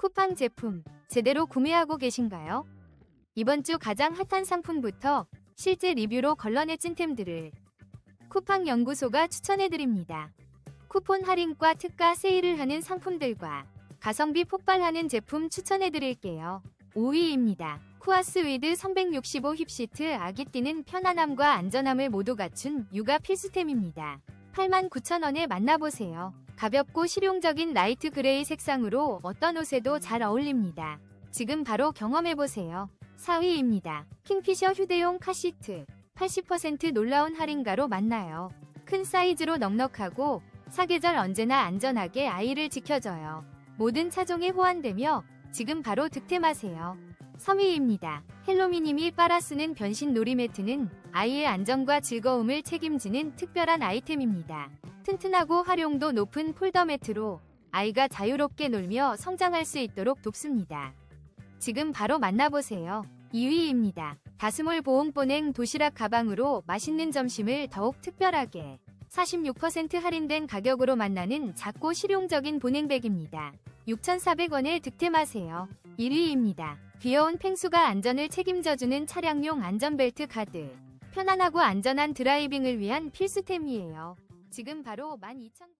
쿠팡 제품 제대로 구매하고 계신가요? 이번 주 가장 핫한 상품부터 실제 리뷰로 걸러내 찐템들을 쿠팡 연구소가 추천해드립니다. 쿠폰 할인과 특가 세일을 하는 상품들과 가성비 폭발하는 제품 추천해드릴게요. 5위입니다. 쿠아스 위드 365 힙시트 아기띠는 편안함과 안전함을 모두 갖춘 육아 필수템입니다. 89,000원에 만나보세요. 가볍고 실용적인 라이트 그레이 색상으로 어떤 옷에도 잘 어울립니다. 지금 바로 경험해보세요. 4위입니다. 킹피셔 휴대용 카시트 80% 놀라운 할인가로 만나요. 큰 사이즈로 넉넉하고 사계절 언제나 안전하게 아이를 지켜줘요. 모든 차종에 호환되며 지금 바로 득템하세요. 3위입니다. 헬로미님이 빨아 쓰는 변신 놀이 매트는 아이의 안전과 즐거움을 책임지는 특별한 아이템입니다. 튼튼하고 활용도 높은 폴더 매트로 아이가 자유롭게 놀며 성장할 수 있도록 돕습니다. 지금 바로 만나보세요. 2위입니다. 다스몰 보온보냉 도시락 가방으로 맛있는 점심을 더욱 특별하게 46% 할인된 가격으로 만나는 작고 실용적인 보냉백입니다. 6,400원에 득템하세요. 1위입니다. 귀여운 펭수가 안전을 책임져주는 차량용 안전벨트 가드. 편안하고 안전한 드라이빙을 위한 필수템이에요. 지금 바로 12,000